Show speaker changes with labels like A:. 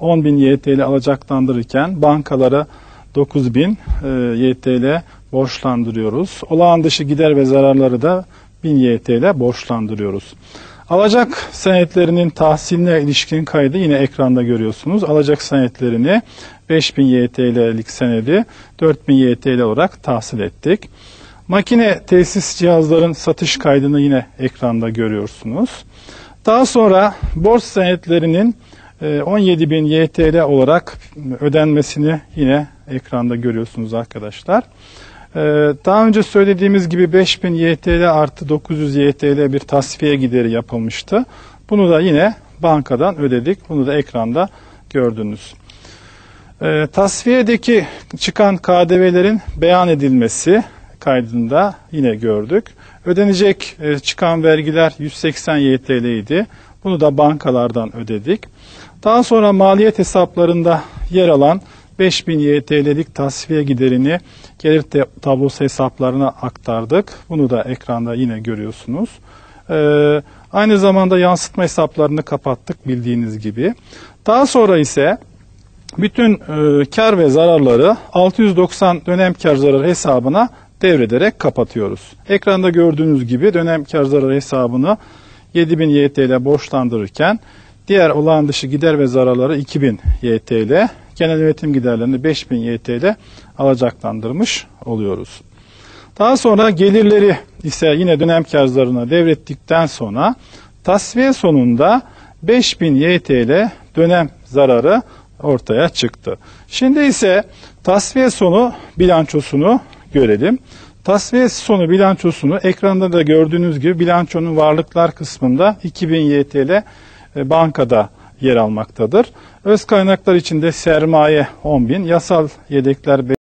A: 10.000 YTL alacaklandırırken bankalara 9.000 e, YTL borçlandırıyoruz. Olağan dışı gider ve zararları da 1000 YTL borçlandırıyoruz. Alacak senetlerinin tahsiline ilişkin kaydı yine ekranda görüyorsunuz. Alacak senetlerini 5000 YTL'lik senedi 4000 YTL olarak tahsil ettik. Makine tesis cihazların satış kaydını yine ekranda görüyorsunuz. Daha sonra borç senetlerinin 17.000 YTL olarak ödenmesini yine ekranda görüyorsunuz arkadaşlar. Ee, daha önce söylediğimiz gibi 5000 YTL artı 900 YTL bir tasfiye gideri yapılmıştı. Bunu da yine bankadan ödedik. Bunu da ekranda gördünüz. Ee, tasfiyedeki çıkan KDV'lerin beyan edilmesi kaydında yine gördük. Ödenecek e, çıkan vergiler 180 YTL idi. Bunu da bankalardan ödedik. Daha sonra maliyet hesaplarında yer alan 5000 YTL'lik tasfiye giderini gelir tablosu hesaplarına aktardık. Bunu da ekranda yine görüyorsunuz. Ee, aynı zamanda yansıtma hesaplarını kapattık bildiğiniz gibi. Daha sonra ise bütün e, kar ve zararları 690 dönem kar zarar hesabına devrederek kapatıyoruz. Ekranda gördüğünüz gibi dönem kar zarar hesabını 7000 YTL borçlandırırken diğer olağan dışı gider ve zararları 2000 YTL, genel yönetim giderlerini 5000 YTL alacaklandırmış oluyoruz. Daha sonra gelirleri ise yine dönem karlarına devrettikten sonra tasfiye sonunda 5000 YTL dönem zararı ortaya çıktı. Şimdi ise tasfiye sonu bilançosunu görelim. Tasfiye sonu bilançosunu ekranda da gördüğünüz gibi bilançonun varlıklar kısmında 2000 YTL e, bankada yer almaktadır. Öz kaynaklar içinde sermaye 10.000, yasal yedekler